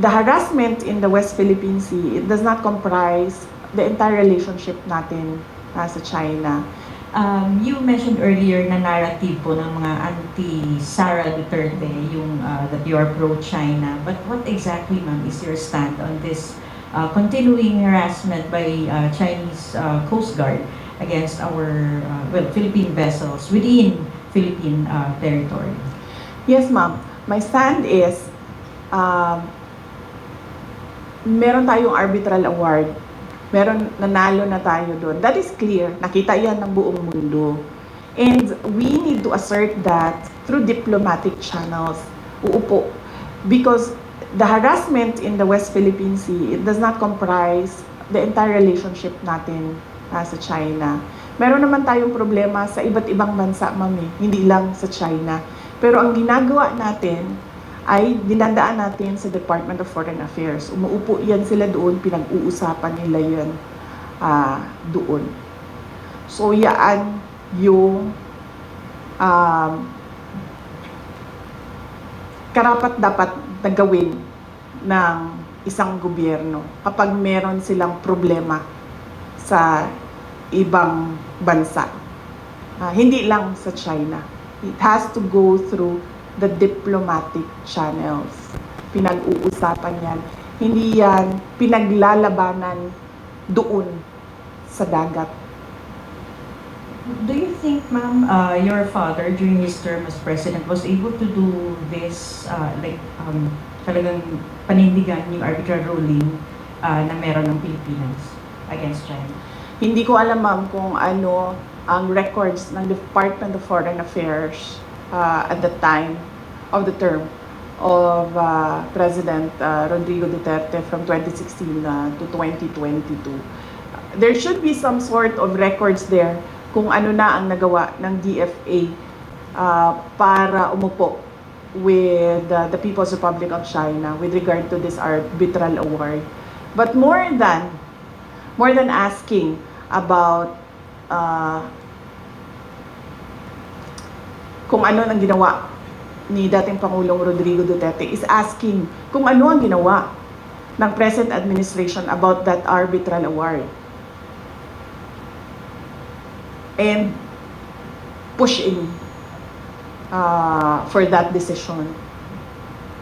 the harassment in the West Philippine Sea, it does not comprise the entire relationship natin uh, sa China. Um, you mentioned earlier na narrative po ng mga anti-Sara Duterte, yung uh, that you are pro-China. But what exactly, ma'am, is your stand on this uh, continuing harassment by uh, Chinese uh, Coast Guard against our, uh, well, Philippine vessels within Philippine uh, territory? Yes, ma'am. My stand is, um, meron tayong arbitral award. Meron, nanalo na tayo doon. That is clear. Nakita yan ng buong mundo. And we need to assert that through diplomatic channels. Uupo. Because the harassment in the West Philippine Sea, it does not comprise the entire relationship natin uh, sa China. Meron naman tayong problema sa iba't ibang bansa, mami. Hindi lang sa China. Pero ang ginagawa natin ay dinadaan natin sa Department of Foreign Affairs. Umuupo yan sila doon, pinag-uusapan nila yan ah, doon. So, yaan yung um, karapat dapat na gawin ng isang gobyerno kapag meron silang problema sa ibang bansa. Ah, hindi lang sa China. It has to go through the diplomatic channels. Pinag-uusapan yan. Hindi yan pinaglalabanan doon sa dagat. Do you think, ma'am, uh, your father during his term as president was able to do this, uh, like, um, talagang panindigan yung arbitral ruling uh, na meron ng Pilipinas against China? Hindi ko alam ma'am kung ano ang records ng Department of Foreign Affairs uh, at the time of the term of uh, President uh, Rodrigo Duterte from 2016 uh, to 2022. There should be some sort of records there kung ano na ang nagawa ng DFA uh, para umupo with uh, the People's Republic of China with regard to this arbitral award. But more than more than asking about uh, kung ano ang ginawa ni dating Pangulong Rodrigo Duterte is asking kung ano ang ginawa ng present administration about that arbitral award. And pushing uh, for that decision.